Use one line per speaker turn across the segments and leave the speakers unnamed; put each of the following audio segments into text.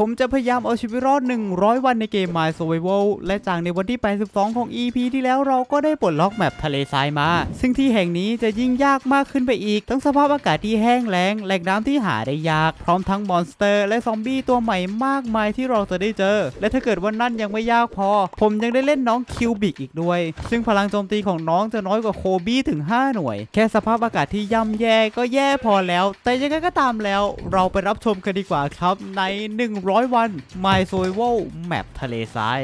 ผมจะพยายามเอาชีวิตรอด 100 วันในเกม My Survival และจากในวันที่ 82 ของ EP ที่แล้วเราก็ได้ปลดล็อกแมปทะเลทรายมา ซึ่งที่แห่งนี้จะยิ่งยากมากขึ้นไปอีก ทั้งสภาพอากาศที่แห้งแล้ง แหล่งน้ำที่หาได้ยาก พร้อมทั้งมอนสเตอร์และซอมบี้ตัวใหม่มากมายที่เราจะได้เจอ และถ้าเกิดว่านั่นยังไม่ยากพอ ผมยังได้เล่นน้องคิวบิกอีกด้วย ซึ่งพลังโจมตีของน้องจะน้อยกว่าโคบี้ถึง 5 หน่วย แค่สภาพอากาศที่ย่ำแย่ก็แย่พอแล้ว แต่ยังไงก็ตามแล้ว เราไปรับชมกันดีกว่าครับใน1 100 วัน My Survival Map ทะเลทราย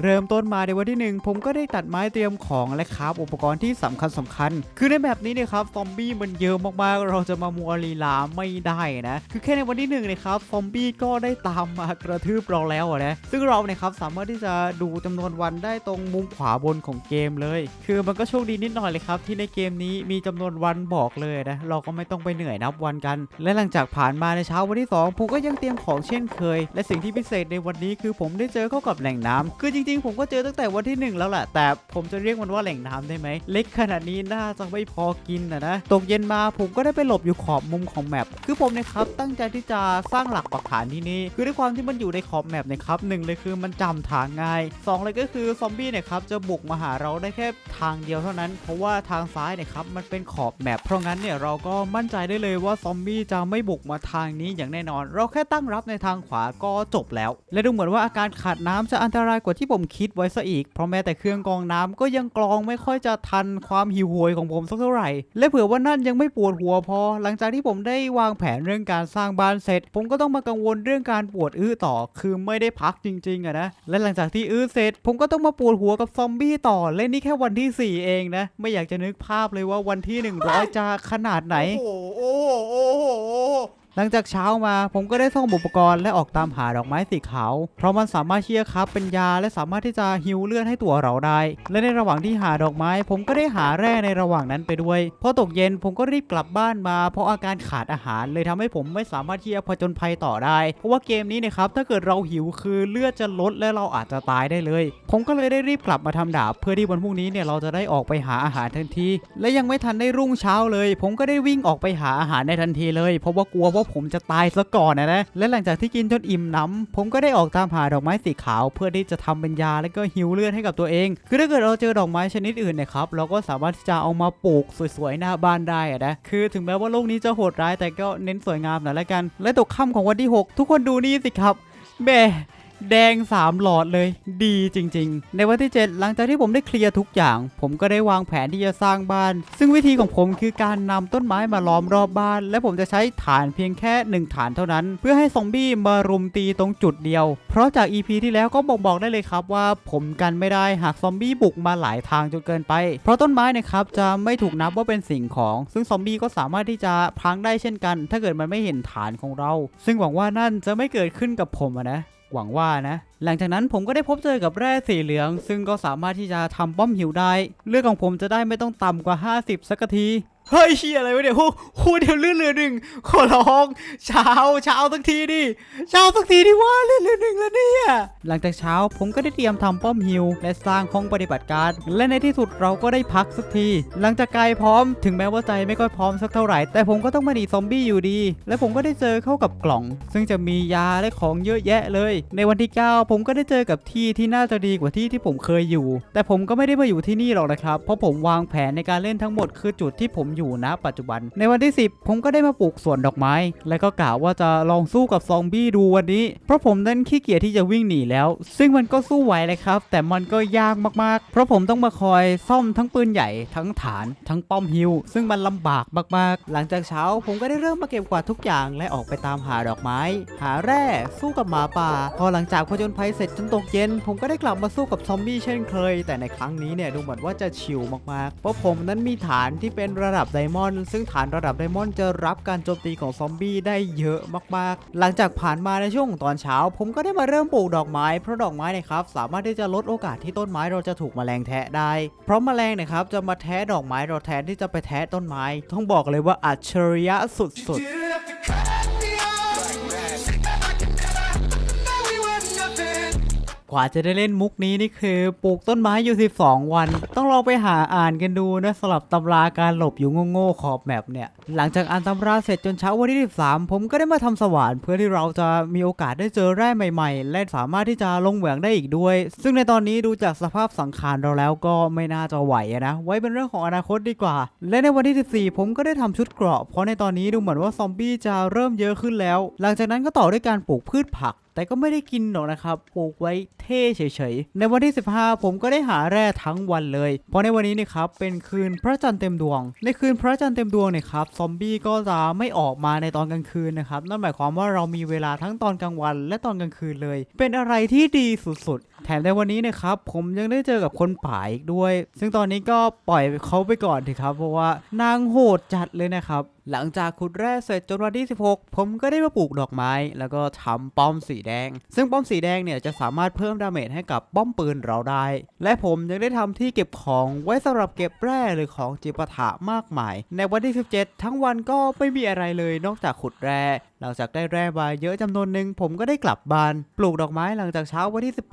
เริ่มต้นมาในวันที่หนึ่งผมก็ได้ตัดไม้เตรียมของและคราฟอุปกรณ์ที่สำคัญสำคัญ คือในแบบนี้เนี่ยครับซอมบี้มันเยอะมากๆ เราจะมามัวลีลาไม่ได้นะ คือแค่ในวันที่หนึ่งเนยครับซอมบี้ก็ได้ตามมากระทืบเราแล้วนะซึ่งเราเนี่ยครับสามารถที่จะดูจำนวนวันได้ตรงมุมขวาบนของเกมเลย คือมันก็โชคดีนิดหน่อยเลยครับที่ในเกมนี้มีจำนวนวันบอกเลยนะเราก็ไม่ต้องไปเหนื่อยนับวันกัน และหลังจากผ่านมาในเช้าวันที่สองผมก็ยังเตรียมของเช่นเคย และสิ่งที่พิเศษในวันนี้คือผมได้เจอเข้ากับแหล่งน้ำคือจริงๆ ผมก็เจอตั้งแต่วันที่หนึ่งแล้วแหละแต่ผมจะเรียกมันว่าแหล่งน้ำได้ไหม เล็กขนาดนี้น่าจะไม่พอกินนะนะ ตกเย็นมาผมก็ได้ไปหลบอยู่ขอบมุมของแมปคือผมเนะครับตั้งใจที่จะสร้างหลักปักฐานที่นี่คือด้วยความที่มันอยู่ในขอบแมปเนะครับหนึ่งเลยคือมันจำทางง่ายสองเลยก็คือซอมบี้เนี่ยครับจะบุกมาหาเราได้แค่ทางเดียวเท่านั้น เพราะว่าทางซ้ายเนี่ยครับมันเป็นขอบแมปเพราะงั้นเนี่ยเราก็มั่นใจได้เลยว่าซอมบี้จะไม่บุกมาทางนี้อย่างแน่นอน เราแค่ตั้งรับในทางขวาก็จบแล้ว และดูเหมือนว่าอาการขาดน้ำจะอันตรายกว่าที่ผมคิดไว้ซะอีก เพราะแม้แต่เครื่องกรองน้ำก็ยังกรองไม่ค่อยจะทันความหิวโหยของผมสักเท่าไหร่ และเผื่อว่านั่นยังไม่ปวดหัวพอ หลังจากที่ผมได้วางแผนเรื่องการสร้างบ้านเสร็จ ผมก็ต้องมากังวลเรื่องการปวดอื้อต่อ คือไม่ได้พักจริงๆอะนะ และหลังจากที่อื้อเสร็จ ผมก็ต้องมาปวดหัวกับซอมบี้ต่อ และนี่แค่วันที่ 4 เองนะ ไม่อยากจะนึกภาพเลยว่าวันที่ 100 จะขนาดไหน
โอ้โห โอ้โห ห
ลังจากเช้ามาผมก็ได้ซ่อมอุปกรณ์และออกตามหาดอกไม้สีขาว เพราะมันสามารถเชี่ยครับเป็นยาและสามารถที่จะฮิวเลือดให้ตัวเราได้ และในระหว่างที่หาดอกไม้ ผมก็ได้หาแร่ในระหว่างนั้นไปด้วย พอตกเย็นผมก็รีบกลับบ้านมา เพราะอาการขาดอาหารเลยทำให้ผมไม่สามารถที่จะผจญภัยต่อได้ เพราะว่าเกมนี้เนะครับถ้าเกิดเราหิวคือเลือดจะลดและเราอาจจะตายได้เลย ผมก็เลยได้รีบกลับมาทำดาบ เพื่อที่วันพรุ่งนี้เนี่ยเราจะได้ออกไปหาอาหารทันที และยังไม่ทันได้รุ่งเช้าเลย ผมก็ได้วิ่งออกไปหาอาหารในทันทีเลยเพราะว่ากลัวว่าผมจะตายซะก่อนนะนะและหลังจากที่กินจนอิ่มหน้ำผมก็ได้ออกตามหาดอกไม้สีขาวเพื่อที่จะทำเป็นยาและก็ฮิวเลือดให้กับตัวเอง คือถ้าเกิดเราเจอดอกไม้ชนิดอื่นเนยครับเราก็สามารถที่จะเอามาปลูกสวยๆหน้าบ้านได้อะนะคือถึงแม้ว่าโลกนี้จะโหดร้ายแต่ก็เน้นสวยงามหน่อยละกัน และตกค่ำของวันที่ 6 ทุกคนดูนี่สิครับแม่ แดง 3 หลอดเลย ดีจริง ๆ ในวันที่ 7 หลังจากที่ผมได้เคลียร์ทุกอย่าง ผมก็ได้วางแผนที่จะสร้างบ้าน ซึ่งวิธีของผมคือการนำต้นไม้มาล้อมรอบบ้าน และผมจะใช้ฐานเพียงแค่ 1 ฐานเท่านั้น เพื่อให้ซอมบี้มารุมตีตรงจุดเดียว เพราะจาก EP ที่แล้วก็บอกบอกได้เลยครับว่าผมกันไม่ได้หากซอมบี้บุกมาหลายทางจนเกินไป เพราะต้นไม้นะครับจะไม่ถูกนับว่าเป็นสิ่งของ ซึ่งซอมบี้ก็สามารถที่จะพังได้เช่นกัน ถ้าเกิดมันไม่เห็นฐานของเรา ซึ่งหวังว่านั่นจะไม่เกิดขึ้นกับผมนะ หวังว่านะ หลังจากนั้นผมก็ได้พบเจอกับแร่สีเหลือง ซึ่งก็สามารถที่จะทำป้อมหิวได้ เลือดของผมจะได้ไม่ต้องต่ำกว่า 50 สักที เฮ้ยเชียอะไรวะเนี่ยโอ้โหเดี๋ยวเลื่อนเรือหนึ่งขอร้องเช้าเช้าสักทีดิเช้าสักทีดิว่าเลื่อนเรือหนึ่งแล้วเนี่ยหลังจากเช้าผมก็ได้เตรียมทำป้อมฮิวและสร้างห้องปฏิบัติการ และในที่สุดเราก็ได้พักสักที หลังจากกายพร้อมถึงแม้ว่าใจไม่ค่อยพร้อมสักเท่าไหร่ แต่ผมก็ต้องมาหนีซอมบี้อยู่ดี และผมก็ได้เจอเข้ากับกล่อง ซึ่งจะมียาและของเยอะแยะเลย ในวันที่ 9 ผมก็ได้เจอกับที่ที่น่าจะดีกว่าที่ที่ผมเคยอยู่ แต่ผมก็ไม่ได้มาอยู่ที่นี่หรอกนะครับ เพราะผมวางแผนในการเล่นทั้งหมดคือจุดที่ผมอยู่ณปัจจุบัน ในวันที่ 10 ผมก็ได้มาปลูกสวนดอกไม้ และก็กล่าวว่าจะลองสู้กับซอมบี้ดูวันนี้ เพราะผมนั้นขี้เกียจที่จะวิ่งหนีแล้ว ซึ่งมันก็สู้ไหวเลยครับ แต่มันก็ยากมากๆ เพราะผมต้องมาคอยซ่อมทั้งปืนใหญ่ทั้งฐานทั้งป้อมฮิวซึ่งมันลำบากมากๆ หลังจากเช้าผมก็ได้เริ่มมาเก็บกวาดทุกอย่างและออกไปตามหาดอกไม้ หาแร่สู้กับหมาป่า พอหลังจากผจญภัยเสร็จจนตกเย็น ผมก็ได้กลับมาสู้กับซอมบี้เช่นเคย แต่ในครั้งนี้เนี่ยดูเหมือนว่าจะชิลมากๆ เพราะผมนั้นมีฐานที่เป็นระดับับไดมอนด์ซึ่งฐานระดับไดมอนด์จะรับการโจมตีของซอมบี้ได้เยอะมากๆ หลังจากผ่านมาในช่วงตอนเช้า ผมก็ได้มาเริ่มปลูกดอกไม้เพราะดอกไม้นะครับสามารถที่จะลดโอกาสที่ต้นไม้เราจะถูกแมลงแทะได้ เพราะแมลงเนะครับจะมาแทะดอกไม้เราแทนที่จะไปแทะต้นไม้ ต้องบอกเลยว่าอัจฉริยะสุดๆ กว่าจะได้เล่นมุกนี้นี่คือปลูกต้นไม้อยู่ 12 วัน ต้องลองไปหาอ่านกันดูนะสลับตำราการหลบอยู่โง่ๆขอบแมปเนี่ยหลังจากอ่านตำราเสร็จจนเช้าวันที่ 13 ผมก็ได้มาทำสว่านเพื่อที่เราจะมีโอกาสได้เจอแร่ใหม่ๆ และสามารถที่จะลงเหมืองได้อีกด้วย ซึ่งในตอนนี้ดูจากสภาพสังขารเราแล้วก็ไม่น่าจะไหวนะ ไว้เป็นเรื่องของอนาคตดีกว่า และในวันที่ 14 ผมก็ได้ทำชุดเกราะ เพราะในตอนนี้ดูเหมือนว่าซอมบี้จะเริ่มเยอะขึ้นแล้ว หลังจากนั้นก็ต่อด้วยการปลูกพืชผักแต่ก็ไม่ได้กินหรอกนะครับ ปลูกไว้เท่เฉยๆ ในวันที่ 15 ผมก็ได้หาแร่ทั้งวันเลย เพราะในวันนี้นี่ครับ เป็นคืนพระจันทร์เต็มดวง ในคืนพระจันทร์เต็มดวงเนี่ยครับซอมบี้ก็จะไม่ออกมาในตอนกลางคืนนะครับ นั่นหมายความว่าเรามีเวลาทั้งตอนกลางวัน และตอนกลางคืนเลย เป็นอะไรที่ดีสุดๆ แถมในวันนี้นะครับ ผมยังได้เจอกับคนป่าอีกด้วย ซึ่งตอนนี้ก็ปล่อยเขาไปก่อนเถอะครับ เพราะว่านางโหดจัดเลยนะครับหลังจากขุดแร่เสร็จจนวันที่ 16 ผมก็ได้มาปลูกดอกไม้ แล้วก็ทำป้อมสีแดง ซึ่งป้อมสีแดงเนี่ยจะสามารถเพิ่มดาเมจให้กับป้อมปืนเราได้ และผมยังได้ทำที่เก็บของไว้สำหรับเก็บแร่หรือของจิปาถะมากมาย ในวันที่ 17 ทั้งวันก็ไม่มีอะไรเลยนอกจากขุดแร่หลังจากได้แร่มาเยอะจำนวนหนึ่งผมก็ได้กลับบ้าน ปลูกดอกไม้หลังจากเช้าวันที่ 18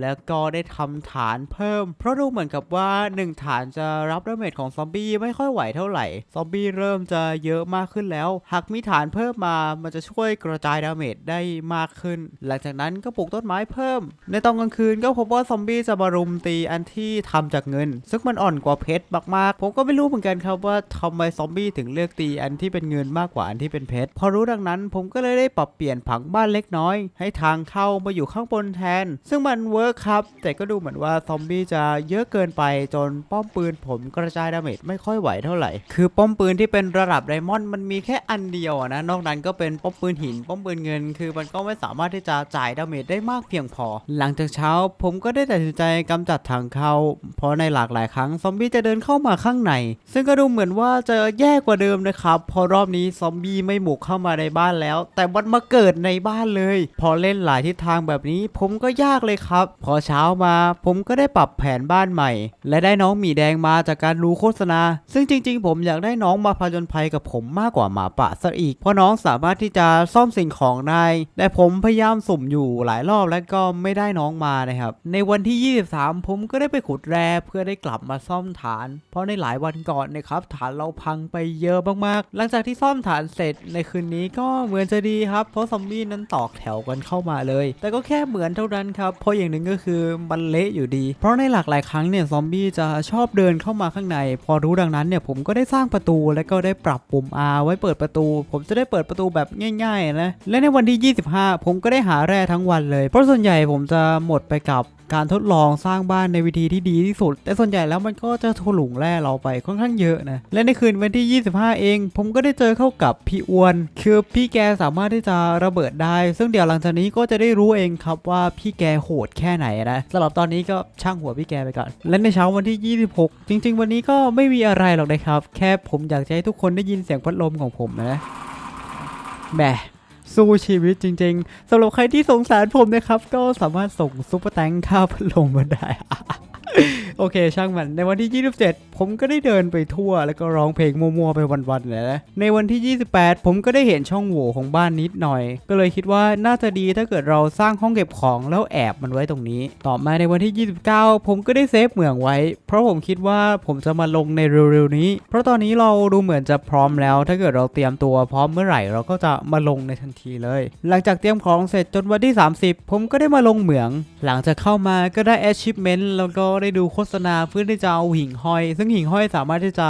แล้วก็ได้ทำฐานเพิ่ม เพราะดูเหมือนกับว่า 1 ฐานจะรับดาเมจของซอมบี้ไม่ค่อยไหวเท่าไหร่ ซอมบี้เริ่มจะเยอะมากขึ้นแล้ว หากมีฐานเพิ่มมามันจะช่วยกระจายดาเมจได้มากขึ้น หลังจากนั้นก็ปลูกต้นไม้เพิ่ม ในตอนกลางคืนก็พบว่าซอมบี้จะมารุมตีอันที่ทำจากเงิน ซึ่งมันอ่อนกว่าเพชรมากๆ ผมก็ไม่รู้เหมือนกันครับว่าทำไมซอมบี้ถึงเลือกตีอันที่เป็นเงินมากกว่าอันที่เป็นเพชรพอรู้ดังนั้น ผมก็เลยได้ปรับเปลี่ยนผังบ้านเล็กน้อย ให้ทางเข้ามาอยู่ข้างบนแทน ซึ่งมันเวิร์คครับ แต่ก็ดูเหมือนว่าซอมบี้จะเยอะเกินไปจนป้อมปืนผมกระจายดาเมจไม่ค่อยไหวเท่าไหร่ คือป้อมปืนที่เป็นระดับไดมอนด์มันมีแค่อันเดียวนะ นอกนั้นก็เป็นป้อมปืนหิน ป้อมปืนเงิน คือมันก็ไม่สามารถที่จะจ่ายดาเมจได้มากเพียงพอ หลังจากเช้าผมก็ได้ตัดสินใจกำจัดทางเข้า เพราะในหลากหลายครั้งซอมบี้จะเดินเข้ามาข้างใน ซึ่งก็ดูเหมือนว่าจะแย่กว่าเดิมนะครับพอรอบนี้ซอมบี้ไม่บุกเข้ามาในบ้านแล้ว แต่มันมาเกิดในบ้านเลย พอเล่นหลายทิศทางแบบนี้ ผมก็ยากเลยครับ พอเช้ามา ผมก็ได้ปรับแผนบ้านใหม่ และได้น้องหมีแดงมาจากการรู้โฆษณา ซึ่งจริง ๆ ผมอยากได้น้องมาผจญภัยกับผมมากกว่าหมาป่าซะอีก เพราะน้องสามารถที่จะซ่อมสิ่งของได้ แต่ผมพยายามสุ่มอยู่หลายรอบแล้วก็ไม่ได้น้องมานะครับ ในวันที่ 23 ผมก็ได้ไปขุดแร่เพื่อได้กลับมาซ่อมฐาน เพราะในหลายวันก่อนเนะครับฐานเราพังไปเยอะมากๆ หลังจากที่ซ่อมฐานเสร็จในคืนนี้ก็เหมือนจะดีครับ เพราะซอมบี้นั้นตอกแถวกันเข้ามาเลย แต่ก็แค่เหมือนเท่านั้นครับ เพราะอย่างหนึ่งก็คือมันเละอยู่ดี เพราะในหลากหลายครั้งเนี่ยซอมบี้จะชอบเดินเข้ามาข้างใน พอรู้ดังนั้นเนี่ยผมก็ได้สร้างประตูและก็ได้ปรับปุ่ม R ไว้เปิดประตู ผมจะได้เปิดประตูแบบง่ายๆนะและในวันที่ 25 ผมก็ได้หาแร่ทั้งวันเลย เพราะส่วนใหญ่ผมจะหมดไปกับ การทดลองสร้างบ้านในวิธีที่ดีที่สุด แต่ส่วนใหญ่แล้วมันก็จะถลุงแร่เราไปค่อนข้างเยอะนะ และในคืนวันที่ 25 เอง ผมก็ได้เจอเข้ากับพี่อ้วน คือพี่แกสามารถที่จะระเบิดได้ ซึ่งเดี๋ยวหลังจากนี้ก็จะได้รู้เองครับว่าพี่แกโหดแค่ไหนนะสำหรับตอนนี้ก็ช่างหัวพี่แกไปก่อน และในเช้าวันที่ 26 จริง ๆ วันนี้ก็ไม่มีอะไรหรอกนะครับ แค่ผมอยากจะให้ทุกคนได้ยินเสียงพัดลมของผมนะแหม สู้ชีวิตจริง ๆสำหรับใครที่สงสารผมนะครับ ก็สามารถส่งซุปเปอร์แตงค่าพัดลมมาได้ โอเค ช่างมันในวันที่ 27 ผมก็ได้เดินไปทั่ว แล้วก็ร้องเพลงมัวๆไปวันๆเลยนะในวันที่ 28 ผมก็ได้เห็นช่องโหว่ของบ้านนิดหน่อย ก็เลยคิดว่าน่าจะดีถ้าเกิดเราสร้างห้องเก็บของแล้วแอบมันไว้ตรงนี้ ต่อมาในวันที่ 29 ผมก็ได้เซฟเหมืองไว้ เพราะผมคิดว่าผมจะมาลงในเร็วๆนี้ เพราะตอนนี้เราดูเหมือนจะพร้อมแล้ว ถ้าเกิดเราเตรียมตัวพร้อมเมื่อไหร่เราก็จะมาลงในทันทีเลย หลังจากเตรียมของเสร็จจนวันที่ 30 ผมก็ได้มาลงเหมือง หลังจากเข้ามาก็ได้ achievement แล้วก็ได้ดูโฆษณาเพื่อที่จะเอาหิ่งห้อย ซึ่งหิ่งห้อยสามารถที่จะ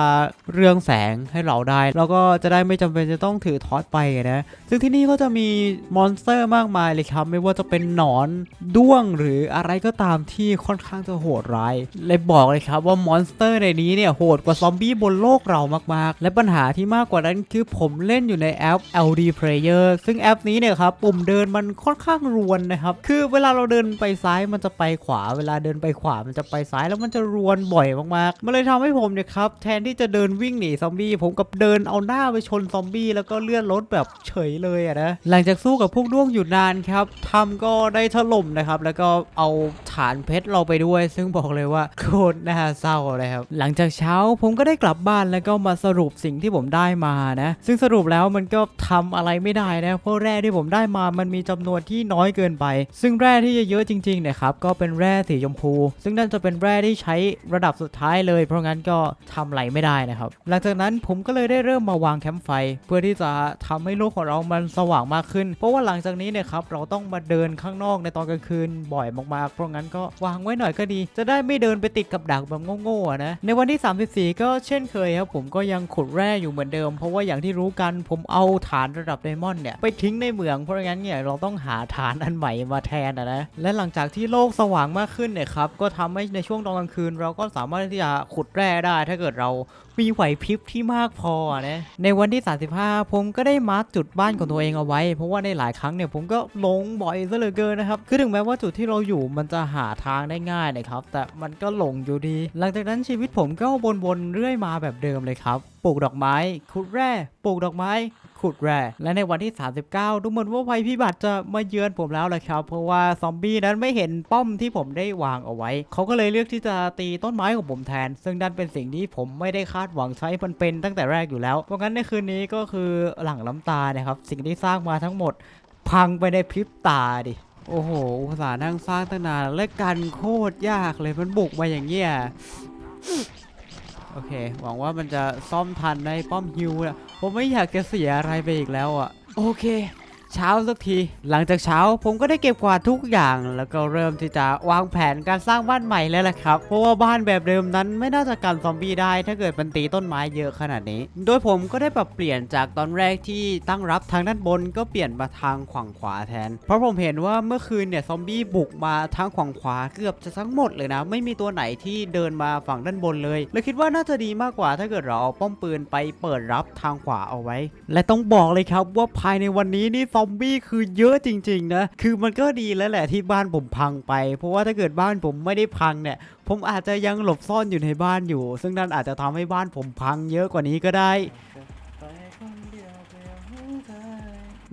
เรืองแสงให้เราได้ แล้วก็จะได้ไม่จำเป็นจะต้องถือทอสไปนะ ซึ่งที่นี่ก็จะมีมอนสเตอร์มากมายเลยครับ ไม่ว่าจะเป็นหนอนด้วงหรืออะไรก็ตามที่ค่อนข้างจะโหดร้ายเลยบอกเลยครับว่ามอนสเตอร์ในนี้เนี่ยโหดกว่าซอมบี้บนโลกเรามากๆ และปัญหาที่มากกว่านั้นคือผมเล่นอยู่ในแอป LD Player ซึ่งแอปนี้เนี่ยครับปุ่มเดินมันค่อนข้างรวนนะครับ คือเวลาเราเดินไปซ้ายมันจะไปขวา เวลาเดินไปขวามันจะไปซ้ายแล้วมันันจะรวนบ่อยมากๆ มันเลยทำให้ผมเนี่ยครับ แทนที่จะเดินวิ่งหนีซอมบี้ผมกับเดินเอาหน้าไปชนซอมบี้แล้วก็เลื่อนรถแบบเฉยเลยอะนะหลังจากสู้กับพวกด้วงอยู่นานครับทำก็ได้ถล่มนะครับ แล้วก็เอาฐานเพชรเราไปด้วย ซึ่งบอกเลยว่าโคตรน่าเศร้าเลยครับหลังจากเช้าผมก็ได้กลับบ้านแล้วก็มาสรุปสิ่งที่ผมได้มานะซึ่งสรุปแล้วมันก็ทำอะไรไม่ได้นะเพราะแร่ที่ผมได้มามันมีจำนวนที่น้อยเกินไป ซึ่งแร่ที่จะเยอะจริงๆเนี่ยครับก็เป็นแร่สีชมพู ซึ่งนั่นจะเป็นแร่ที่ใช้ระดับสุดท้ายเลย เพราะงั้นก็ทำอะไรไม่ได้นะครับ หลังจากนั้นผมก็เลยได้เริ่มมาวางแคมป์ไฟ เพื่อที่จะทำให้โลกของเรามันสว่างมากขึ้น เพราะว่าหลังจากนี้เนี่ยครับเราต้องมาเดินข้างนอกในตอนกลางคืนบ่อยมากๆ เพราะงั้นก็วางไว้หน่อยก็ดี จะได้ไม่เดินไปติดกับดักแบบโง่ๆนะ ในวันที่ 34 ก็เช่นเคยครับผมก็ยังขุดแร่อยู่เหมือนเดิม เพราะว่าอย่างที่รู้กันผมเอาฐานระดับไดมอนด์เนี่ยไปทิ้งในเหมืองเพราะงั้นเนี่ยเราต้องหาฐานอันใหม่มาแทนนะและหลังจากที่โลกสว่างมากขึ้นเนี่ยครับก็ทำให้ในช่วงตอนกลางคืนเราก็สามารถที่จะขุดแร่ได้ ถ้าเกิดเรามีไหวพริบที่มากพอนะในวันที่ 35 ผมก็ได้มาร์กจุดบ้านของตัวเองเอาไว้ เพราะว่าในหลายครั้งเนี่ยผมก็หลงบ่อยซะเหลือเกินนะครับคือถึงแม้ว่าจุดที่เราอยู่มันจะหาทางได้ง่ายนะครับ แต่มันก็หลงอยู่ดี หลังจากนั้นชีวิตผมก็วนๆเรื่อยมาแบบเดิมเลยครับปลูกดอกไม้ขุดแร่ปลูกดอกไม้ ขุดแร่และในวันที่ 39 ดูเหมือนว่าภัยพิบัติจะมาเยือนผมแล้วแหละครับ เพราะว่าซอมบี้นั้นไม่เห็นป้อมที่ผมได้วางเอาไว้ เขาก็เลยเลือกที่จะตีต้นไม้ของผมแทน ซึ่งนั่นเป็นสิ่งที่ผมไม่ได้คาดหวังใช้มันเป็นตั้งแต่แรกอยู่แล้ว เพราะงั้นในคืนนี้ก็คือหลังล้ำตานะครับสิ่งที่สร้างมาทั้งหมด พังไปในพริบตาดิโอ้โหอุตส่าห์นั่งสร้างตั้งนานและกันโคตรยากเลยมันบุกมาอย่างเงี้ย โอเค หวังว่ามันจะซ่อมทันในป้อมฮิวนะผมไม่อยากจะเสียอะไรไปอีกแล้วอะ โอเค เช้าสักที หลังจากเช้าผมก็ได้เก็บกวาดทุกอย่าง แล้วก็เริ่มที่จะวางแผนการสร้างบ้านใหม่แล้วล่ะครับ เพราะว่าบ้านแบบเดิมนั้นไม่น่าจะกันซอมบี้ได้ ถ้าเกิดมันตีต้นไม้เยอะขนาดนี้ โดยผมก็ได้ปรับเปลี่ยนจากตอนแรกที่ตั้งรับทางด้านบนก็เปลี่ยนมาทางขวางขวาแทน เพราะผมเห็นว่าเมื่อคืนเนี่ยซอมบี้บุกมาทางขวางขวาเกือบจะทั้งหมดเลยนะ ไม่มีตัวไหนที่เดินมาฝั่งด้านบนเลยเลยคิดว่าน่าจะดีมากกว่าถ้าเกิดเราเอาป้อมปืนไปเปิดรับทางขวาเอาไว้ และต้องบอกเลยครับว่าภายในวันนี้นี่ซอมบี้คือเยอะจริงๆนะ คือมันก็ดีแล้วแหละที่บ้านผมพังไป เพราะว่าถ้าเกิดบ้านผมไม่ได้พังเนี่ย ผมอาจจะยังหลบซ่อนอยู่ในบ้านอยู่ ซึ่งนั่นอาจจะทำให้บ้านผมพังเยอะกว่านี้ก็ได้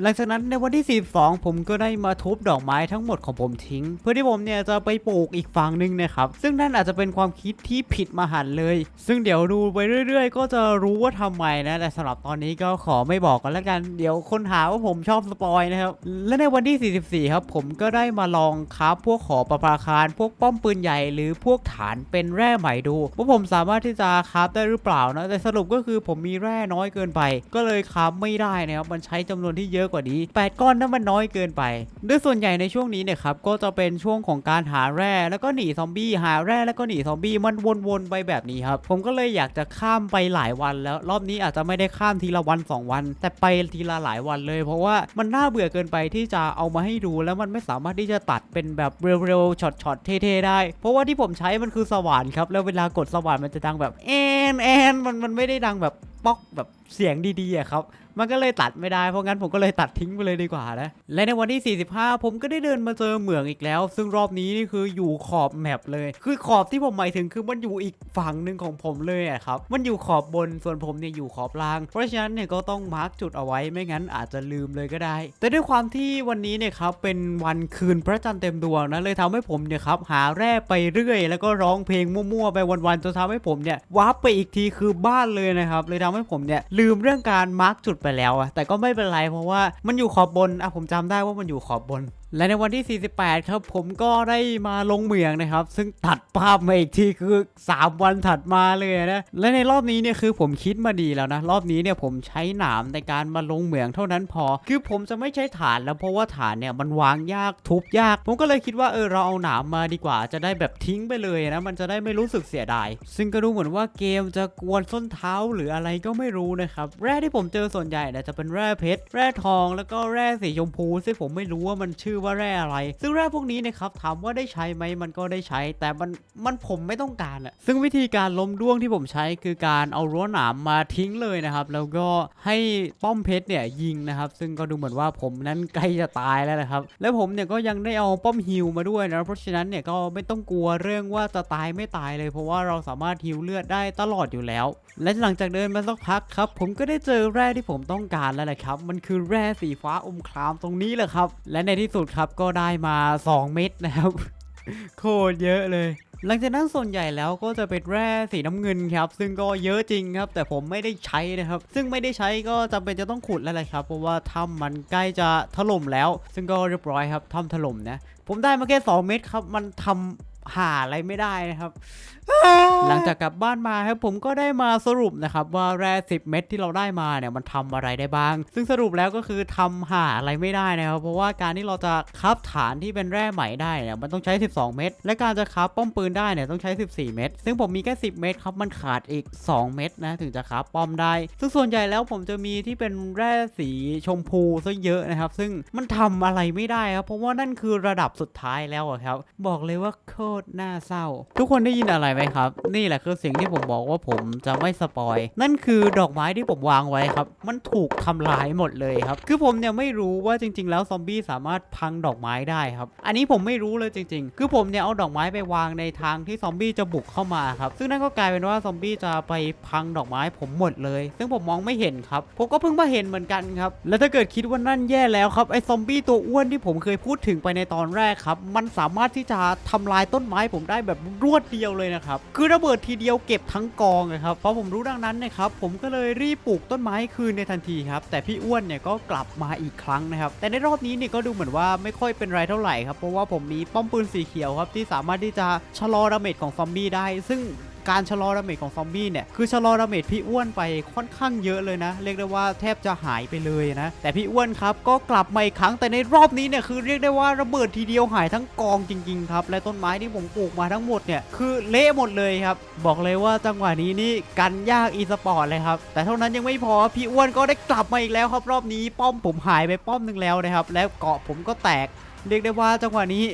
หลังจากนั้นในวันที่ 42 ผมก็ได้มาทุบดอกไม้ทั้งหมดของผมทิ้ง เพื่อที่ผมเนี่ยจะไปปลูกอีกฝั่งหนึ่งนะครับ ซึ่งนั่นอาจจะเป็นความคิดที่ผิดมหันเลย ซึ่งเดี๋ยวดูไปเรื่อย ๆ ก็จะรู้ว่าทำไมนะ แต่สำหรับตอนนี้ก็ขอไม่บอกกันแล้วกัน เดี๋ยวคนหาว่าผมชอบสปอยนะครับ และในวันที่ 44 ครับ ผมก็ได้มาลองคราฟพวกขอประภาคาร พวกป้อมปืนใหญ่หรือพวกฐานเป็นแร่ใหม่ดูว่าผมสามารถที่จะคราฟได้หรือเปล่านะ แต่สรุปก็คือผมมีแร่น้อยเกินไป ก็เลยคราฟไม่ได้นะครับ มันใช้จำนวนที่เยอะกว่านี้ 8 ก้อนนั้นมันน้อยเกินไปโดยส่วนใหญ่ในช่วงนี้เนี่ยครับก็จะเป็นช่วงของการหาแร่แล้วก็หนีซอมบี้หาแร่แล้วก็หนีซอมบี้มันวนๆไปแบบนี้ครับผมก็เลยอยากจะข้ามไปหลายวันแล้ว รอบนี้อาจจะไม่ได้ข้ามทีละวัน 2 วัน แต่ไปทีละหลายวันเลย เพราะว่ามันน่าเบื่อเกินไปที่จะเอามาให้ดูแล้วมันไม่สามารถที่จะตัดเป็นแบบเร็วๆช็อตๆเท่ๆได้ เพราะว่าที่ผมใช้มันคือสว่านครับแล้วเวลากดสว่านมันจะดังแบบแอนแอนมันมันไม่ได้ดังแบบป๊อกแบบเสียงดีๆครับ มันก็เลยตัดไม่ได้ เพราะงั้นผมก็เลยตัดทิ้งไปเลยดีกว่านะ และในวันที่ 45 ผมก็ได้เดินมาเจอเหมืองอีกแล้ว ซึ่งรอบนี้นี่คืออยู่ขอบแมปเลย คือขอบที่ผมหมายถึงคือมันอยู่อีกฝั่งหนึ่งของผมเลยอะครับ มันอยู่ขอบบน ส่วนผมเนี่ยอยู่ขอบล่าง เพราะฉะนั้นเนี่ยก็ต้องมาร์กจุดเอาไว้ ไม่งั้นอาจจะลืมเลยก็ได้ แต่ด้วยความที่วันนี้เนี่ยครับเป็นวันคืนพระจันทร์เต็มดวงนะ เลยทำให้ผมเนี่ยครับหาแร่ไปเรื่อย แล้วก็ร้องเพลงมั่วๆไปวันๆจนทำให้ผมเนี่ยวาร์ปไปอีกทีคือบ้านเลยนะครับ เลยทำให้ผมเนี่ยลืมเรื่องการมาร์กจุดไปแล้วอะแต่ก็ไม่เป็นไรเพราะว่ามันอยู่ขอบบนอะผมจำได้ว่ามันอยู่ขอบบน และในวันที่ 48 ครับ ผมก็ได้มาลงเหมืองนะครับ ซึ่งตัดภาพมาอีกทีคือ 3 วันถัดมาเลยนะ และในรอบนี้เนี่ยคือผมคิดมาดีแล้วนะ รอบนี้เนี่ยผมใช้หนามในการมาลงเหมืองเท่านั้นพอ คือผมจะไม่ใช้ฐานแล้วเพราะว่าฐานเนี่ยมันวางยากทุบยาก ผมก็เลยคิดว่าเออเราเอาหนามมาดีกว่า จะได้แบบทิ้งไปเลยนะ มันจะได้ไม่รู้สึกเสียดาย ซึ่งก็ดูเหมือนว่าเกมจะกวนส้นเท้าหรืออะไรก็ไม่รู้นะครับ แร่ที่ผมเจอส่วนใหญ่เนี่ยจะเป็นแร่เพชร แร่ทอง แล้วก็แร่สีชมพูซึ่งผมไม่รู้ว่ามันชื่อว่าแร่อะไร ซึ่งแร่พวกนี้นะครับถามว่าได้ใช้ไหมมันก็ได้ใช้ แต่มันมันผมไม่ต้องการอะซึ่งวิธีการล้มด้วงที่ผมใช้คือการเอารั้วหนามมาทิ้งเลยนะครับ แล้วก็ให้ป้อมเพชรเนี่ยยิงนะครับ ซึ่งก็ดูเหมือนว่าผมนั้นใกล้จะตายแล้วนะครับ แล้วผมเนี่ยก็ยังได้เอาป้อมฮิลมาด้วยนะเพราะฉะนั้นเนี่ยก็ไม่ต้องกลัวเรื่องว่าจะตายไม่ตายเลย เพราะว่าเราสามารถฮิลเลือดได้ตลอดอยู่แล้ว และหลังจากเดินมาสักพักครับ ผมก็ได้เจอแร่ที่ผมต้องการแล้วแหละครับ มันคือแร่สีฟ้าอมครามตรงนี้แหละครับ และในที่สุดครับก็ได้มา 2 เม็ดนะครับ โคตรเยอะเลย หลังจากนั้นส่วนใหญ่แล้วก็จะเป็นแร่สีน้ำเงินครับ ซึ่งก็เยอะจริงครับ แต่ผมไม่ได้ใช้นะครับ ซึ่งไม่ได้ใช้ก็จำเป็นจะต้องขุดแล้วแหละครับเพราะว่าถ้ำมันใกล้จะถล่มแล้ว ซึ่งก็เรียบร้อยครับถ้ำถล่มนะผมได้มาแค่2เม็ดครับมันทำ หาอะไรไม่ได้นะครับ หลังจากกลับบ้านมาครับผมก็ได้มาสรุปนะครับ ว่าแร่10 เม็ดที่เราได้มาเนี่ยมันทำอะไรได้บ้าง ซึ่งสรุปแล้วก็คือทำหาอะไรไม่ได้นะครับ เพราะว่าการที่เราจะคับฐานที่เป็นแร่ใหม่ได้เนี่ยมันต้องใช้ 12 เม็ดและการจะคับป้อมปืนได้เนี่ยต้องใช้ 14 เม็ดซึ่งผมมีแค่ 10 เม็ดครับมันขาดอีก 2 เม็ดนะถึงจะคับป้อมได้ ซึ่งส่วนใหญ่แล้วผมจะมีที่เป็นแร่สีชมพูซะเยอะนะครับ ซึ่งมันทำอะไรไม่ได้ครับเพราะว่านั่นคือระดับสุดท้ายแล้วอะครับ บอกเลยว่าโคตรน่าเศร้า ทุกคนได้ยินอะไรไหมครับ นี่แหละคือสิ่งที่ผมบอกว่าผมจะไม่สปอย นั่นคือดอกไม้ที่ผมวางไว้ครับ มันถูกทำลายหมดเลยครับ คือผมเนี่ยไม่รู้ว่าจริง ๆ แล้วซอมบี้สามารถพังดอกไม้ได้ครับ อันนี้ผมไม่รู้เลยจริง ๆ คือผมเนี่ยเอาดอกไม้ไปวางในทางที่ซอมบี้จะบุกเข้ามาครับ ซึ่งนั่นก็กลายเป็นว่าซอมบี้จะไปพังดอกไม้ผมหมดเลย ซึ่งผมมองไม่เห็นครับ ผมก็เพิ่งมาเห็นเหมือนกันครับ แล้วถ้าเกิดคิดว่านั่นแย่แล้วครับไอ้ซอมบี้ตัวอ้วนที่ผมเคยพูดถึงไปในตอนแรกครับ มันสามารถที่จะทำลายต้นไม้ผมได้แบบรวดเดียวเลยนะครับคือระเบิดทีเดียวเก็บทั้งกองนะครับพอผมรู้ดังนั้นนะครับผมก็เลยรีบปลูกต้นไม้คืนในทันทีครับแต่พี่อ้วนเนี่ยก็กลับมาอีกครั้งนะครับแต่ในรอบนี้เนี่ยก็ดูเหมือนว่าไม่ค่อยเป็นไรเท่าไหร่ครับเพราะว่าผมมีป้อมปืนสีเขียวครับที่สามารถที่จะชะลอดาเมจของซอมบี้ได้ ซึ่ง การชะลอดาเมจของซอมบี้เนี่ยคือชะลอดาเมจพี่อ้วนไปค่อนข้างเยอะเลยนะ เรียกได้ว่าแทบจะหายไปเลยนะ แต่พี่อ้วนครับก็กลับมาอีกครั้งแต่ในรอบนี้เนี่ยคือเรียกได้ว่าระเบิดทีเดียวหายทั้งกองจริงๆครับและต้นไม้ที่ผมปลูกมาทั้งหมดเนี่ยคือเละหมดเลยครับบอกเลยว่าจังหวะนี้นี่กันยากอีสปอร์ตเลยครับแต่เท่านั้นยังไม่พอพี่อ้วนก็ได้กลับมาอีกแล้วครับรอบนี้ป้อมผมหายไปป้อมหนึ่งแล้วนะครับแล้วเกาะผมก็แตกเรียกได้ว่าจังหวะนี้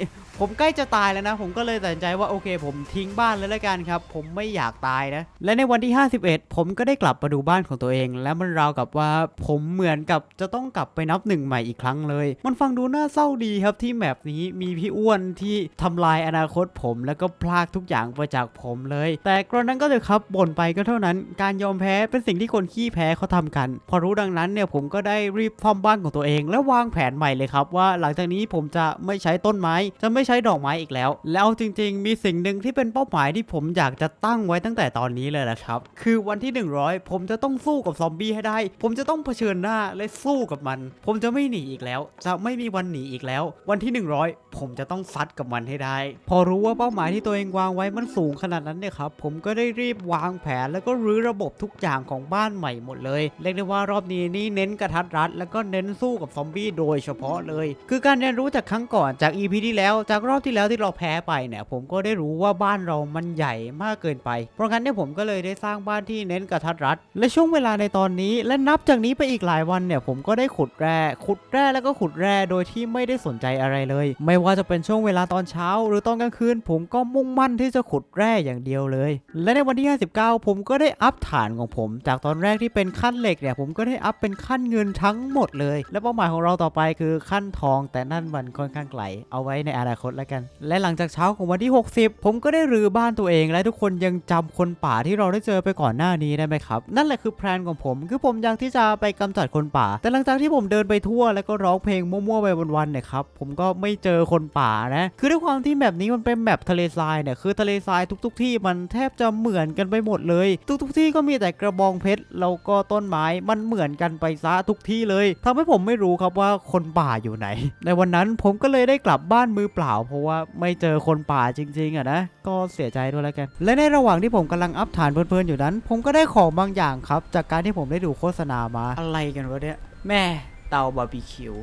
ผมใกล้จะตายแล้วนะ ผมก็เลยตัดใจว่าโอเค ผมทิ้งบ้านเลยละกันครับ ผมไม่อยากตายนะ และในวันที่ 51 ผมก็ได้กลับมาดูบ้านของตัวเอง และมันราวกับว่าผมเหมือนกับจะต้องกลับไปนับหนึ่งใหม่อีกครั้งเลย มันฟังดูน่าเศร้าดีครับที่แมปนี้มีพี่อ้วนที่ทำลายอนาคตผม แล้วก็พลากทุกอย่างไปจากผมเลย แต่กรนั้นก็เลยครับบ่นไปก็เท่านั้น การยอมแพ้เป็นสิ่งที่คนขี้แพ้เขาทำกัน พอรู้ดังนั้นเนี่ยผมก็ได้รีบซ่อมบ้านของตัวเอง และวางแผนใหม่เลยครับว่าหลังจากนี้ผมจะไม่ใช้ต้นไม้จะไม่ใช้ดอกไม้อีกแล้ว แล้วจริง ๆ มีสิ่งหนึ่งที่เป็นเป้าหมายที่ผมอยากจะตั้งไว้ตั้งแต่ตอนนี้เลยนะครับ คือวันที่ 100 ผมจะต้องสู้กับซอมบี้ให้ได้ ผมจะต้องเผชิญหน้าและสู้กับมัน ผมจะไม่หนีอีกแล้ว จะไม่มีวันหนีอีกแล้ว วันที่ 100 ผมจะต้องซัดกับมันให้ได้ พอรู้ว่าเป้าหมายที่ตัวเองวางไว้มันสูงขนาดนั้นเนี่ยครับผมก็ได้รีบวางแผนแล้วก็รื้อระบบทุกอย่างของบ้านใหม่หมดเลยเรียกได้ว่ารอบนี้นี่เน้นกระทัดรัด แล้วก็เน้นสู้กับซอมบี้โดยเฉพาะเลย คือการเรียนรู้จากครั้งก่อนจาก EP ที่แล้วจากรอบที่แล้วที่เราแพ้ไปเนี่ยผมก็ได้รู้ว่าบ้านเรามันใหญ่มากเกินไป เพราะงั้นเนี่ยผมก็เลยได้สร้างบ้านที่เน้นกระทัดรัด และช่วงเวลาในตอนนี้และนับจากนี้ไปอีกหลายวันเนี่ยผมก็ได้ขุดแร่ขุดแร่แล้วก็ขุดแร่โดยที่ไม่ได้สนใจอะไรเลย ไม่ว่าจะเป็นช่วงเวลาตอนเช้า หรือตอนกลางคืน ผมก็มุ่งมั่นที่จะขุดแร่อย่างเดียวเลย และในวันที่ 59 ผมก็ได้อัพฐานของผม จากตอนแรกที่เป็นขั้นเหล็กเนี่ยผมก็ได้อัพเป็นขั้นเงินทั้งหมดเลย และเป้าหมายของเราต่อไปคือขั้นทอง แต่นั่นมันค่อนข้างไกลเอาไว้ในอนาคตแล้วกัน และหลังจากเช้าของวันที่ 60 ผมก็ได้รื้อบ้านตัวเอง และทุกคนยังจำคนป่าที่เราได้เจอไปก่อนหน้านี้ได้ไหมครับนั่นแหละคือแพลนของผมคือผมอยากที่จะไปกำจัดคนป่า แต่หลังจากที่ผมเดินไปทั่วแล้วก็ร้องเพลงมั่วๆไปวันๆเนี่ยครับผมก็ไม่เจอคนป่านะคือด้วยความที่แบบนี้มันเป็นแบบทะเลทรายเนี่ยคือทะเลทรายทุก ๆ ที่มันแทบจะเหมือนกันไปหมดเลย ทุก ๆ ที่ก็มีแต่กระบองเพชรแล้วก็ต้นไม้มันเหมือนกันไปซะทุกที่เลยทำให้ผมไม่รู้ครับว่าคนป่าอยู่ไหน ในวันนั้นผมก็เลยได้กลับบ้านมือเปล่าเพราะว่าไม่เจอคนป่าจริง ๆอะนะก็เสียใจด้วยแล้วกัน และในระหว่างที่ผมกำลังอัพฐานเพลินๆอยู่นั้น ผมก็ได้ของบางอย่างครับ จากการที่ผมได้ดูโฆษณามาอะไรกันวะเนี่ยแม่เตาบาร์บีคิว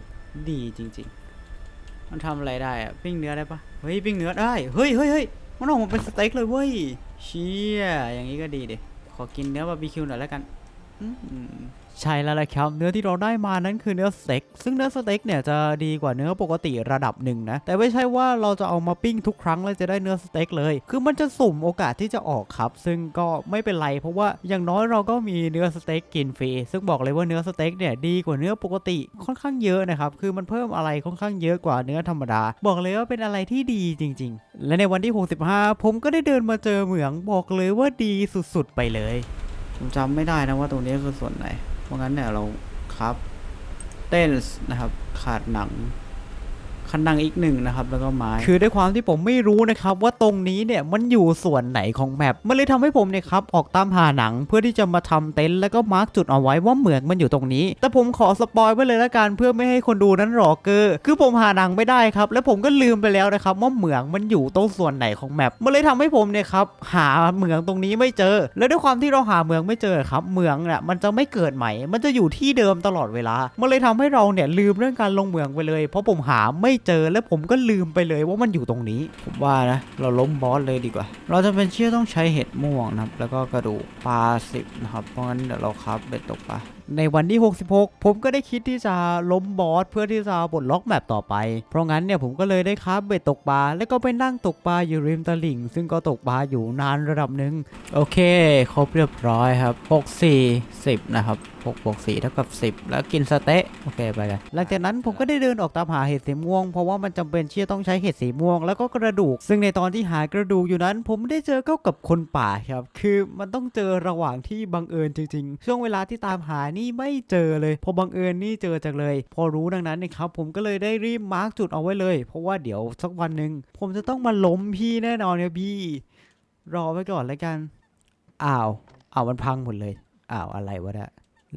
ดีจริง ๆ มันทำอะไรได้อะปิ้งเนื้อได้ปะเฮ้ยปิ้งเนื้อได้เฮ้ยเฮ้ยเฮ้ยมันออกมาเป็นสเต็กเลยเว้ยเชี่ยอย่างนี้ก็ดีเดิขอกินเนื้อบาร์บีคิวหน่อยแล้วกันอืม ใช่แล้วแหละครับเนื้อที่เราได้มานั้นคือเนื้อสเต็กซึ่งเนื้อสเต็กเนี่ยจะดีกว่าเนื้อปกติระดับหนึ่งนะแต่ไม่ใช่ว่าเราจะเอามาปิ้งทุกครั้งแล้วจะได้เนื้อสเต็กเลย คือมันจะสุ่มโอกาสที่จะออกครับ ซึ่งก็ไม่เป็นไรเพราะว่าอย่างน้อยเราก็มีเนื้อสเต็กกินฟรีซึ่งบอกเลยว่าเนื้อสเต็กเนี่ยดีกว่าเนื้อปกติค่อนข้างเยอะนะครับคือมันเพิ่มอะไรค่อนข้างเยอะกว่าเนื้อธรรมดา บอกเลยว่าเป็นอะไรที่ดีจริง ๆ และในวันที่ 65 ผมก็ได้เดินมาเจอเหมืองบอกเลยว่าดีสุดๆไปเลยผมจำไม่ได้นะว่าตรงนี้คือส่วนไหน เพราะงั้นเนี่ยเราครับ เต้นนะครับ ขาดหนัง คันหนังอีกหนึ่งนะครับแล้วก็ไม้ คือด้วยความที่ผมไม่รู้นะครับว่าตรงนี้เนี่ยมันอยู่ส่วนไหนของแมปมันเลยทำให้ผมเนี่ยครับออกตามหาหนังเพื่อที่จะมาทำเต็นท์แล้วก็มาร์กจุดเอาไว้ว่าเหมืองมันอยู่ตรงนี้ แต่ผมขอสปอยไว้เลยละกันเพื่อไม่ให้คนดูนั้นรอเกอร์คือผมหาหนังไม่ได้ครับแล้วผมก็ลืมไปแล้วนะครับว่าเหมืองมันอยู่ตรงส่วนไหนของแมปมันเลยทำให้ผมเนี่ยครับหาเหมืองตรงนี้ไม่เจอ แล้วด้วยความที่เราหาเหมืองไม่เจอครับเหมืองเนี่ยมันจะไม่เกิดใหม่ มันจะอยู่ที่เดิมตลอดเวลา มันเลยทำให้เราเนี่ยลืมเรื่องการลงเหมืองไปเลย เพราะผมหาไม่เจอแล้วผมก็ลืมไปเลยว่ามันอยู่ตรงนี้ ผมว่านะ เราล้มบอสเลยดีกว่า เราจะเป็นเชื่อต้องใช้เห็ดม่วงนะครับ แล้วก็กระดูกปลาสิบนะครับ เพราะงั้นเดี๋ยวเราครับเบ็ดตกปลา ในวันที่ 66 ผมก็ได้คิดที่จะล้มบอสเพื่อที่จะปลดล็อกแมปต่อไป เพราะงั้นเนี่ยผมก็เลยได้คราเบ็ดตกปลาแล้วก็ไปนั่งตกปลาอยู่ริมตลิ่ง ซึ่งก็ตกปลาอยู่นานระดับหนึ่งโอเค ครบเรียบร้อยครับ 6 4 10 นะครับ6บวก4เท่ากับ 10 แล้วกินสเต๊ะโอเคไปกันหลังจากนั้นผมก็ได้เดินออกตามหาเห็ดสีม่วง เพราะว่ามันจำเป็นที่จะต้องใช้เห็ดสีม่วงแล้วก็กระดูก ซึ่งในตอนที่หากระดูกอยู่นั้น ผมได้เจอเข้ากับคนป่าครับคือมันต้องเจอระหว่างที่บังเอิญจริง ๆ ช่วงเวลาที่ตามหานี่ไม่เจอเลย พอบังเอิญนี่เจอจากเลย พอรู้ดังนั้นนะครับผมก็เลยได้รีบมาร์กจุดเอาไว้เลย เพราะว่าเดี๋ยวสักวันหนึ่งผมจะต้องมาล้มพี่แน่นอนเนี่ยพี่ รอไว้ก่อนแล้วกัน อ้าว อ้าวมันพังหมดเลย อ้าวอะไรวะเนี่ย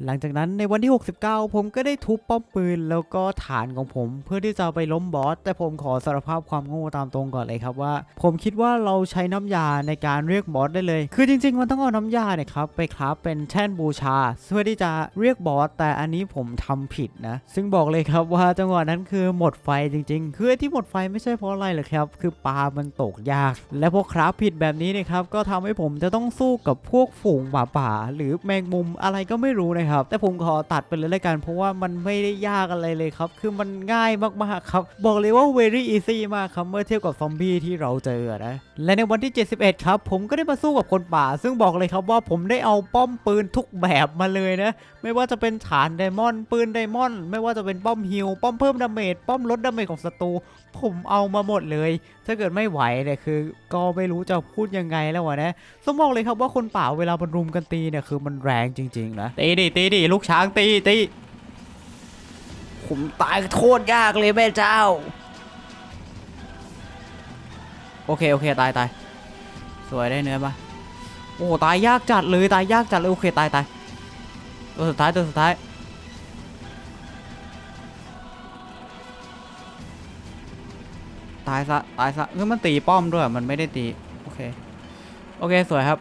หลังจากนั้นในวันที่ 69 ผมก็ได้ทุบป้อมปืนแล้วก็ฐานของผม เพื่อที่จะไปล้มบอส แต่ผมขอสารภาพความโง่ตามตรงก่อนเลยครับว่า ผมคิดว่าเราใช้น้ำยาในการเรียกบอสได้เลย คือจริง ๆ มันต้องเอาน้ำยาเนี่ยครับไปคราฟเป็นแท่นบูชาเพื่อที่จะเรียกบอส แต่อันนี้ผมทำผิดนะ ซึ่งบอกเลยครับว่าจังหวะนั้นคือหมดไฟจริง ๆ คือที่หมดไฟไม่ใช่เพราะอะไรหรอกครับ คือปลามันตกยาก และพวกคราฟผิดแบบนี้เนะครับก็ทำให้ผมจะต้องสู้กับพวกฝูงหมาป่า หรือแมงมุมอะไรก็ไม่รู้นะครับแต่ผมขอตัดไปเลยละกัน เพราะว่ามันไม่ได้ยากอะไรเลยครับ คือมันง่ายมากๆครับ บอกเลยว่า very easy มากครับ เมื่อเทียบกับซอมบี้ที่เราเจอนะ และในวันที่ 71 ครับ ผมก็ได้มาสู้กับคนป่า ซึ่งบอกเลยครับว่าผมได้เอาป้อมปืนทุกแบบมาเลยนะ ไม่ว่าจะเป็นฐานไดมอนด์ปืนไดมอนด์ไม่ว่าจะเป็นป้อมฮิลป้อมเพิ่มดาเมจป้อมลดดาเมจของศัตรูผมเอามาหมดเลย ถ้าเกิดไม่ไหวเนี่ยคือ ก็ไม่รู้จะพูดยังไงแล้ววะนะสมบอกเลยครับว่าคนป่าเวลามันรุมกันตีเนี่ยคือมันแรงจริงๆนะตีดิตีดิลูกช้างตีตีผมตายโคตรยากเลยแม่เจ้า โอเคโอเคตายตายสวยได้เนื้อปะโอ้ตายยากจัดเลยตายยากจัดเลยโอเคตายตายตัวสุดท้ายตัวสุดท้ายตายซะตายซะเฮ้ยมันตีป้อมด้วยมันไม่ได้ตีโอเคโอเคสวยครับ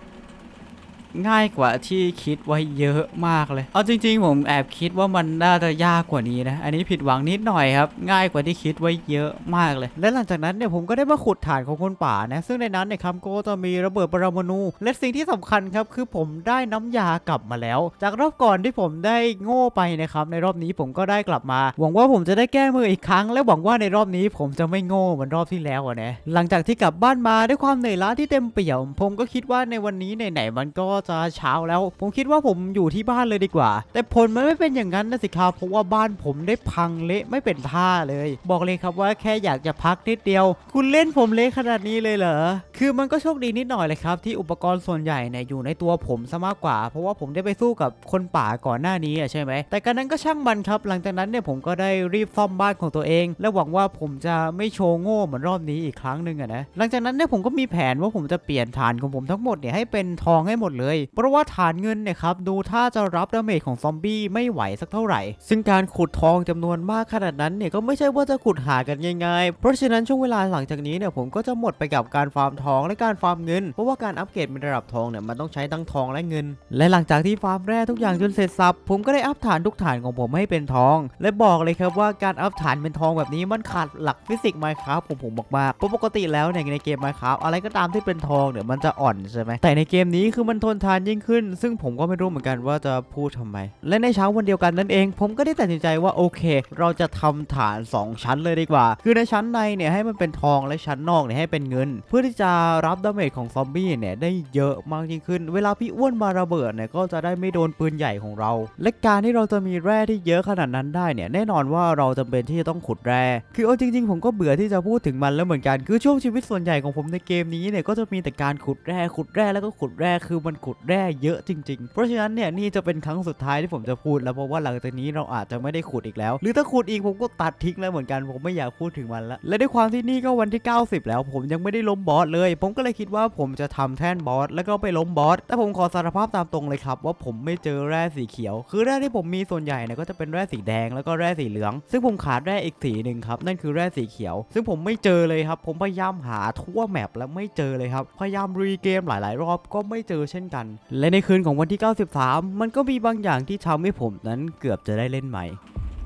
ง่ายกว่าที่คิดไว้เยอะมากเลย เอาจริง ๆ ผมแอบคิดว่ามันน่าจะยากกว่านี้นะ อันนี้ผิดหวังนิดหน่อยครับ ง่ายกว่าที่คิดไว้เยอะมากเลย และหลังจากนั้นเนี่ยผมก็ได้มาขุดฐานของคนป่านะ ซึ่งในนั้นเนี่ยครับก็จะมีระเบิดปรมาณู และสิ่งที่สำคัญครับคือผมได้น้ำยากลับมาแล้ว จากรอบก่อนที่ผมได้โง่ไปนะครับ ในรอบนี้ผมก็ได้กลับมา หวังว่าผมจะได้แก้มืออีกครั้ง และหวังว่าในรอบนี้ผมจะไม่โง่เหมือนรอบที่แล้วนะ หลังจากที่กลับบ้านมาด้วยความเหนื่อยล้าที่เต็มเปี่ยม ผมก็คิดว่าในวันนี้ไหนๆมันก็จะเช้าแล้ว ผมคิดว่าผมอยู่ที่บ้านเลยดีกว่า แต่ผลมันไม่เป็นอย่างนั้นนะสิครับเพราะว่าบ้านผมได้พังเละไม่เป็นท่าเลย บอกเลยครับว่าแค่อยากจะพักนิดเดียว คุณเล่นผมเละขนาดนี้เลยเหรอคือมันก็โชคดีนิดหน่อยเลยครับ ที่อุปกรณ์ส่วนใหญ่เนี่ยอยู่ในตัวผมซะมากกว่า เพราะว่าผมได้ไปสู้กับคนป่าก่อนหน้านี้อะใช่ไหมแต่การนั้นก็ช่างมันครับหลังจากนั้นเนี่ยผมก็ได้รีบซ่อมบ้านของตัวเอง และหวังว่าผมจะไม่โชว์โง่เหมือนรอบนี้อีกครั้งหนึ่งอะนะหลังจากนั้นเนี่ยผมก็มีแผนว่าผมจะเปลี่ยนฐานของผมทั้งหมดเนี่ยให้เป็นทองให้หมดเลยเพราะว่าฐานเงินเนี่ยครับดูท่าจะรับดาเมจของซอมบี้ไม่ไหวสักเท่าไหร่ ซึ่งการขุดทองจำนวนมากขนาดนั้นเนี่ยก็ไม่ใช่ว่าจะขุดหากันง่ายๆ เพราะฉะนั้นช่วงเวลาหลังจากนี้เนี่ยผมก็จะหมดไปกับการฟาร์มทองและการฟาร์มเงิน เพราะว่าการอัปเกรดเป็นระดับทองเนี่ยมันต้องใช้ทั้งทองและเงิน และหลังจากที่ฟาร์มแร่ทุกอย่างจนเสร็จสับผมก็ได้อัพฐานทุกฐานของผมให้เป็นทอง และบอกเลยครับว่าการอัพฐานเป็นทองแบบนี้มันขาดหลักฟิสิกส์ไมครับของผมมากๆเพราะปกติแล้วเนี่ยในเกมไมครับอะไรก็ตามที่เป็นทองเนี่ยมันจะอ่อนใช่ไหมแต่ในเกมนี้คือมันทนทานยิ่งขึ้น ซึ่งผมก็ไม่รู้เหมือนกันว่าจะพูดทำไม และในเช้าวันเดียวกันนั่นเอง ผมก็ได้ตัดสินใจว่าโอเค เราจะทำฐาน 2 ชั้นเลยดีกว่า คือในชั้นในเนี่ยให้มันเป็นทองและชั้นนอกเนี่ยให้เป็นเงิน เพื่อที่จะรับดาเมจของซอมบี้เนี่ยได้เยอะมากยิ่งขึ้น เวลาพี่อ้วนมาระเบิดเนี่ยก็จะได้ไม่โดนปืนใหญ่ของเรา และการที่เราจะมีแร่ที่เยอะขนาดนั้นได้เนี่ยแน่นอนว่าเราจำเป็นที่จะต้องขุดแร่ คือเอาจริง ๆ ผมก็เบื่อที่จะพูดถึงมันแล้วเหมือนกัน คือช่วงชีวิตส่วนใหญ่ของผมในเกมนี้เนี่ยก็จะมีแต่การขุดแร่ขุดแร่แล้วก็ขุดแร่คือมันขุดแร่เยอะจริง ๆ เพราะฉะนั้นเนี่ยนี่จะเป็นครั้งสุดท้ายที่ผมจะพูดแล้วเพราะว่าหลังจากนี้เราอาจจะไม่ได้ขุดอีกแล้ว หรือถ้าขุดอีกผมก็ตัดทิ้งแล้วเหมือนกันผมไม่อยากพูดถึงมันละและด้วยความที่นี่ก็วันที่ 90 แล้ว ผมยังไม่ได้ล้มบอสเลย ผมก็เลยคิดว่าผมจะทำแท่นบอสแล้วก็ไปล้มบอสแต่ผมขอสารภาพตามตรงเลยครับ ว่าผมไม่เจอแร่สีเขียว คือแร่ที่ผมมีส่วนใหญ่เนี่ยก็จะเป็นแร่สีแดงแล้วก็แร่สีเหลือง ซึ่งผมขาดแร่อีกสีหนึ่งครับนั่นคือแร่สีเขียว ซึ่งผมไม่เจอเลยครับผมพยายามหาทั่วแมปแล้วไม่เจอเลยครับพยายามรีเกมหลาย ๆ รอบก็ไม่เจอเช่นกันและในคืนของวันที่ 93 มันก็มีบางอย่างที่ทำให้ผมนั้นเกือบจะได้เล่นใหม่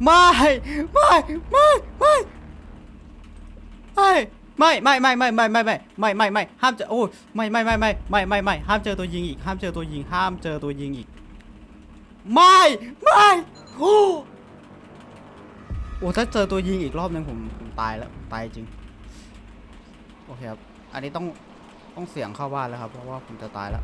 ไม่ไม่ไม่ไม่ไม่ไม่ไม่ไม่ไม่ไม่ไม่ไม่ไม่ไม่ห้ามเจอโอ้ยไม่ไม่ไม่ไม่ไม่ไม่ไม่ห้ามเจอตัวยิงอีกห้ามเจอตัวยิงห้ามเจอตัวยิงอีก ไม่ไม่โอ้โอ้ถ้าเจอตัวยิงอีกรอบนึงผมผมตายแล้วตายจริงโอเคครับอันนี้ต้องต้องเสียงเข้าบ้านแล้วครับ เพราะว่าผมจะตายแล้ว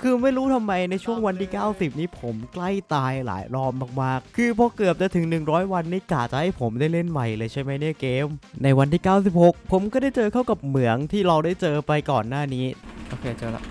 คือไม่รู้
ทำ
ไมในช่วงวันที่ 90 นี้ผมใกล้ตายหลายรอบมากๆ คือพอเกือบจะถึง 100 วันนี่กะจะให้ผมได้เล่นใหม่เลยใช่ไหมเนี่ยเกม ในวันที่ 96 ผมก็ได้เจอเข้ากับเหมืองที่เราได้เจอไปก่อนหน้านี้
โอเคเจอแล้ว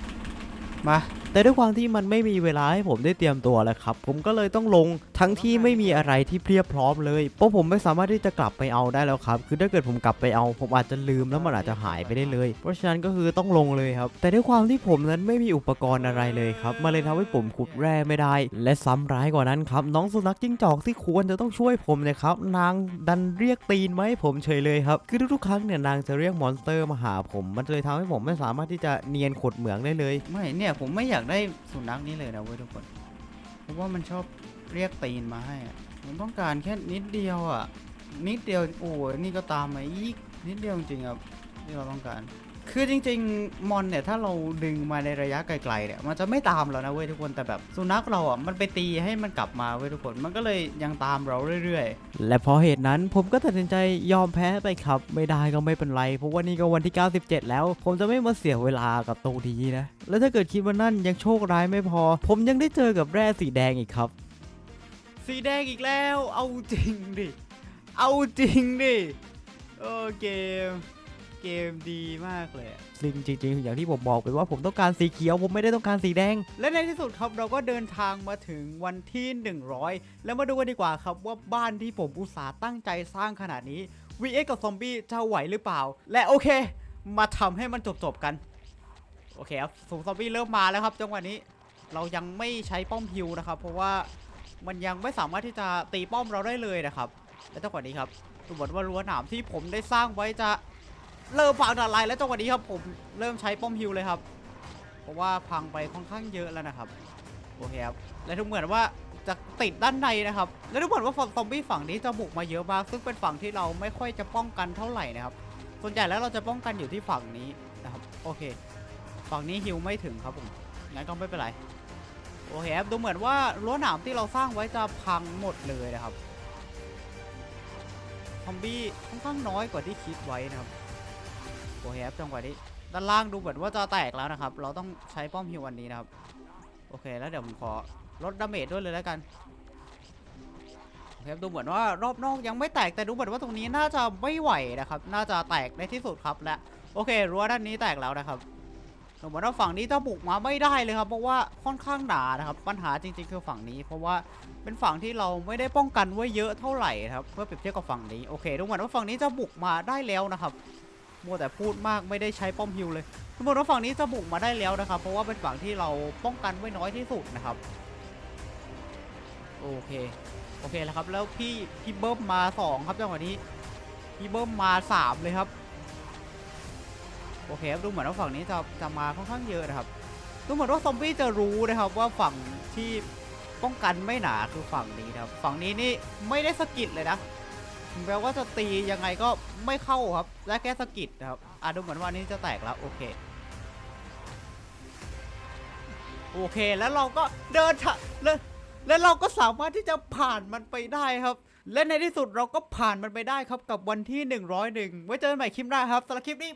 มา
แต่ด้วยความที่มันไม่มีเวลาให้ผมได้เตรียมตัวแล้วครับ ผมก็เลยต้องลงทั้งที่ไม่มีอะไรที่เพียบพร้อมเลย เพราะผมไม่สามารถที่จะกลับไปเอาได้แล้วครับ คือถ้าเกิดผมกลับไปเอา ผมอาจจะลืมแล้วมันอาจจะหายไปได้เลย เพราะฉะนั้นก็คือต้องลงเลยครับ แต่ด้วยความที่ผมนั้นไม่มีอุปกรณ์อะไรเลยครับมาเลยทำให้ผมขุดแร่ไม่ได้ และซ้ำร้ายกว่านั้นครับน้องสุนัขจิ้งจอกที่ควรจะต้องช่วยผมเนะครับ นางดันเรียกตีนมาให้ผมเฉยเลยครับ คือทุกๆครั้งเนี่ยนางจะเรียกมอนสเตอร์มาหาผม มันเลยทำให้ผมไม่สามารถที่จะเนียนขุดเหมืองได้เลย
ไม่เนี่ยผมไม่อยากากได้สุนัขนี้เลยนะเว้ยทุกคน เพราะว่ามันชอบเรียกตีนมาให้ผมต้องการแค่นิดเดียวอะ นิดเดียวโอ้ยนี่ก็ตามมาอีกนิดเดียวจริงครับที่เราต้องการ คือจริงๆ มอนเนี่ยถ้าเราดึงมาในระยะไกลๆเนี่ยมันจะไม่ตามเรานะเว้ยทุกคนแต่แบบสุนัขเราอะมันไปตีให้มันกลับมาเว้ยทุกคนมันก็เลยยังตามเราเรื่อย
และเพราะเหตุนั้นผมก็ตัดสินใจยอมแพ้ไปครับ ไม่ได้ก็ไม่เป็นไร เพราะว่านี่ก็วันที่ 97 แล้ว ผมจะไม่มาเสียเวลากับตรงนี้นะ แล้วถ้าเกิดคิดว่านั่นยังโชคร้ายไม่พอ ผมยังได้เจอกับแร่สีแดงอีกครับ
ๆสีแดงอีกแล้ว เอาจริงดิเอาจริงดิโอเกม เกมดีมากเลยอะ
ซึ่งจริงๆ อย่างที่ผมบอกไปว่าผมต้องการสีเขียว ผมไม่ได้ต้องการสีแดง
และในที่สุดครับเราก็เดินทางมาถึงวันที่ 100 แล้วมาดูกันดีกว่าครับว่าบ้านที่ผมอุตส่าห์ตั้งใจสร้างขนาดนี้ VX กับซอมบี้จะไหวหรือเปล่า และโอเค มาทำให้มันจบๆกัน โอเคครับสูงซอมบี้เริ่มมาแล้วครับจังหวะนี้ เรายังไม่ใช้ป้อมฮิวนะครับ เพราะว่ามันยังไม่สามารถที่จะตีป้อมเราได้เลยนะครับ และจังหวะนี้ครับดูเหมือนว่ารั้วหนามที่ผมได้สร้างไว้จะ เริ่มพังทลายแล้วจังหวะนี้ครับผมเริ่มใช้ป้อมฮิวเลยครับ เพราะว่าพังไปค่อนข้างเยอะแล้วนะครับโอเคครับและดูเหมือนว่าจะติดด้านในนะครับ และดูเหมือนว่าฝั่งซอมบี้ฝั่งนี้จะบุกมาเยอะมากซึ่งเป็นฝั่งที่เราไม่ค่อยจะป้องกันเท่าไหร่นะครับ ส่วนใหญ่แล้วเราจะป้องกันอยู่ที่ฝั่งนี้นะครับโอเค ฝั่งนี้ฮิวไม่ถึงครับผมงั้นก็ไม่เป็นไรโอเคครับดูเหมือนว่ารั้วหนามที่เราสร้างไว้จะพังหมดเลยนะครับซอมบี้ค่อนข้างน้อยกว่าที่คิดไว้นะครับ โอเคครับจังหวะนี้ด้านล่างดูเหมือนว่าจะแตกแล้วนะครับ เราต้องใช้ป้อมฮิววันนี้นะครับ โอเคแล้วเดี๋ยวผมขอลดดาเมจด้วยเลยแล้วกันโอเครับดูเหมือนว่ารอบนอกยังไม่แตกแต่ดูเหมือนว่าตรงนี้น่าจะไม่ไหวนะครับ น่าจะแตกในที่สุดครับและโอเครั้วด้านนี้แตกแล้วนะครับ
ดูเหมือนว่าฝั่งนี้จะบุกมาไม่ได้เลยครับ เพราะว่าค่อนข้างหนานะครับ ปัญหาจริงๆคือฝั่งนี้ เพราะว่าเป็นฝั่งที่เราไม่ได้ป้องกันไว้เยอะเท่าไหร่ครับเมื่อเปรียบเทียบกับฝั่งนี้โอเคดูเหมือนว่าฝั่งนี้จะบุกมาได้แล้วนะครับ มัวแต่พูดมากไม่ได้ใช้ป้อมฮิวเลยดูเหมือนว่าฝั่งนี้จะบุกมาได้แล้วนะครับ เพราะว่าเป็นฝั่งที่เราป้องกันไว้น้อยที่สุดนะครับ โอเค โอเคแล้วครับ แล้วพี่พี่เบิ้มมาสองครับจังหวะนี้ พี่เบิ้มมาสามเลยครับ โอเคดูเหมือนว่าฝั่งนี้จะจะมาค่อนข้างเยอะนะครับดูเหมือนว่าซอมบี้จะรู้นะครับว่าฝั่งที่ป้องกันไม่หนาคือฝั่งนี้นะครับ ฝั่งนี้นี่ไม่ได้สกิดเลยนะ แปลว่าจะตียังไงก็ไม่เข้าครับ และแค่สกิดนะครับอะดูเหมือนว่านี่จะแตกแล้ว โอเค โอเคแล้วเราก็เดินทะแล้วแล้วเราก็สามารถที่จะผ่านมันไปได้ครับ และในที่สุดเราก็ผ่านมันไปได้ครับกับวันที่ 101 ไว้เจอกันใหม่คลิปหน้าครับสำหรับคลิปนี้